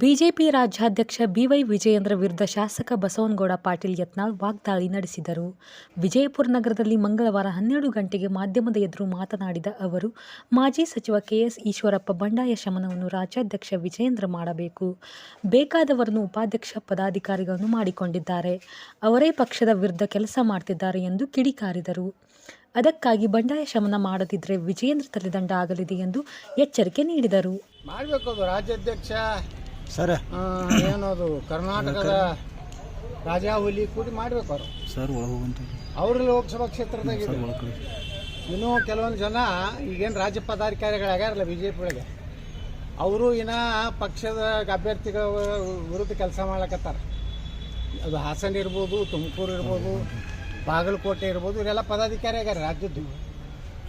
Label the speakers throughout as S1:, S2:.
S1: BJP ರಾಜ್ಯಾಧ್ಯಕ್ಷ B Y Vijayendra ವಿರುದ್ಧ ಶಾಸಕ ಬಸವನಗೌಡ ಪಾಟೀಲ್ ಯತ್ನಾಳ್ ವಾಗ್ದಾಳಿ ನಡೆಸಿದರು. ವಿಜಯಪುರ ನಗರದಲ್ಲಿ ಮಂಗಳವಾರ ಹನ್ನೆರಡು ಗಂಟೆಗೆ ಮಾಧ್ಯಮದ ಎದುರು ಮಾತನಾಡಿದ ಅವರು, ಮಾಜಿ ಸಚಿವ ಕೆಎಸ್ ಈಶ್ವರಪ್ಪ ಬಂಡಾಯ ಶಮನವನ್ನು ರಾಜ್ಯಾಧ್ಯಕ್ಷ ವಿಜಯೇಂದ್ರ ಮಾಡಬೇಕು. ಬೇಕಾದವರನ್ನು ಉಪಾಧ್ಯಕ್ಷ ಪದಾಧಿಕಾರಿಗಳನ್ನು ಮಾಡಿಕೊಂಡಿದ್ದಾರೆ. ಅವರೇ ಪಕ್ಷದ ವಿರುದ್ಧ ಕೆಲಸ ಮಾಡ್ತಿದ್ದಾರೆ ಎಂದು ಕಿಡಿಕಾರಿದರು. ಅದಕ್ಕಾಗಿ ಬಂಡಾಯ ಶಮನ ಮಾಡದಿದ್ದರೆ ವಿಜಯೇಂದ್ರ ತಲೆದಂಡ ಆಗಲಿದೆ ಎಂದು ಎಚ್ಚರಿಕೆ ನೀಡಿದರು.
S2: ಮಾಡಬೇಕು ರಾಜ್ಯಾಧ್ಯಕ್ಷ.
S3: ಸರ್.
S2: ಏನದು ಕರ್ನಾಟಕದ ರಾಜಾಹುಲಿ ಕೂಡಿ ಮಾಡ್ಬೇಕು ಅವರು.
S3: ಸರ್
S2: ಅವರು. ಲೋಕಸಭಾ ಕ್ಷೇತ್ರದಾಗ. ಇನ್ನೂ ಕೆಲವೊಂದು ಜನ ಈಗೇನು ರಾಜ್ಯ ಪದಾಧಿಕಾರಿಗಳಾಗ್ಯಾರಲ್ಲ ಬಿ ಜೆ ಪಿ ಒಳಗೆ ಅವರು ಇನ್ನ ಪಕ್ಷದ ಅಭ್ಯರ್ಥಿಗಳ ವಿರುದ್ಧ ಕೆಲಸ ಮಾಡ್ಲಕತ್ತಾರ. ಅದು ಹಾಸನ ಇರ್ಬೋದು ತುಮಕೂರು ಇರ್ಬೋದು ಬಾಗಲಕೋಟೆ ಇರ್ಬೋದು ಇವರೆಲ್ಲ ಪದಾಧಿಕಾರಿ ಆಗ್ಯಾರ ರಾಜ್ಯದ್ದು.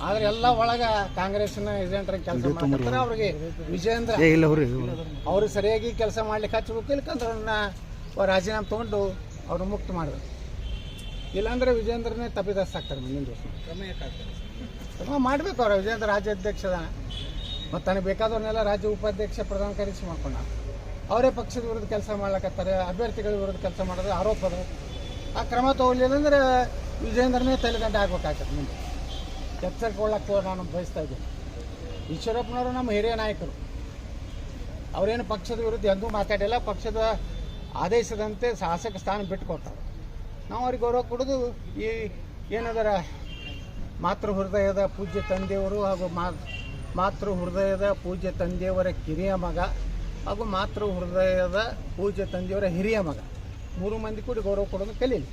S2: ಆದ್ರೆ ಎಲ್ಲ ಒಳಗ ಕಾಂಗ್ರೆಸ್ನ ಏಜೆಂಟ್ರ ಕೆಲಸ ಮಾಡ್ತಾರೆ. ಅವ್ರಿಗೆ ವಿಜೇಂದ್ರ
S3: ಅವ್ರು
S2: ಸರಿಯಾಗಿ ಕೆಲಸ ಮಾಡ್ಲಿಕ್ಕೆ ಹಚ್ಚಬೇಕು ಇಲ್ಲಕಂದ್ರೆ ಅವ್ರನ್ನ ಅವ್ರು ರಾಜೀನಾಮೆ ತಗೊಂಡು ಅವ್ರು ಮುಕ್ತ ಮಾಡಬೇಕು. ಇಲ್ಲಾಂದ್ರೆ ವಿಜೇಂದ್ರನೇ ತಪ್ಪಿದಸ್ತ ಆಗ್ತಾರೆ ಮುಂದಿನ ದಿವಸ ಕ್ರಮ ಮಾಡ್ಬೇಕು ಅವ್ರ ವಿಜೇಂದ್ರ ರಾಜ್ಯಾಧ್ಯಕ್ಷದ. ಮತ್ತು ತನಗೆ ಬೇಕಾದವ್ರನ್ನೆಲ್ಲ ರಾಜ್ಯ ಉಪಾಧ್ಯಕ್ಷ ಪ್ರಧಾನ ಕಾರ್ಯದರ್ಶಿ ಮಾಡ್ಕೊಂಡ ಅವರೇ ಪಕ್ಷದ ವಿರುದ್ಧ ಕೆಲಸ ಮಾಡ್ಲಕತ್ತಾರೆ ಅಭ್ಯರ್ಥಿಗಳ ವಿರುದ್ಧ ಕೆಲಸ ಮಾಡೋದು ಆರೋಪ ಅದು ಆ ಕ್ರಮ ತಗೊಳ್ಳಿಲ್ಲ ಅಂದ್ರೆ ವಿಜೇಂದ್ರನೇ ತಲೆಗಂಟೆ ಆಗ್ಬೇಕಾಗ್ತದೆ ಮುಂದೆ. ಎಚ್ಚರಿಕೊಳ್ಳಕ್ಕೆ ನಾನು ಬಯಸ್ತಾ ಇದ್ದೀನಿ. ಈಶ್ವರಪ್ಪನವರು ನಮ್ಮ ಹಿರಿಯ ನಾಯಕರು. ಅವರೇನು ಪಕ್ಷದ ವಿರುದ್ಧ ಎಂದೂ ಮಾತಾಡಿಲ್ಲ, ಪಕ್ಷದ ಆದೇಶದಂತೆ ಶಾಸಕ ಸ್ಥಾನ ಬಿಟ್ಟುಕೊಡ್ತಾರೆ ನಾವು ಅವ್ರಿಗೆ ಗೌರವ ಕೊಡೋದು ಈ ಏನದರ ಮಾತೃ ಹೃದಯದ ಪೂಜ್ಯ ತಂದೆಯವರು ಹಾಗೂ ಮಾ ಮಾತೃ ಹೃದಯದ ಪೂಜ್ಯ ತಂದೆಯವರ ಕಿರಿಯ ಮಗ ಹಾಗೂ ಮಾತೃ ಹೃದಯದ ಪೂಜ್ಯ ತಂದೆಯವರ ಹಿರಿಯ ಮಗ. ಮೂರು ಮಂದಿ ಕೂಡ ಗೌರವ ಕೊಡೋದು ಕಲೀಲಿ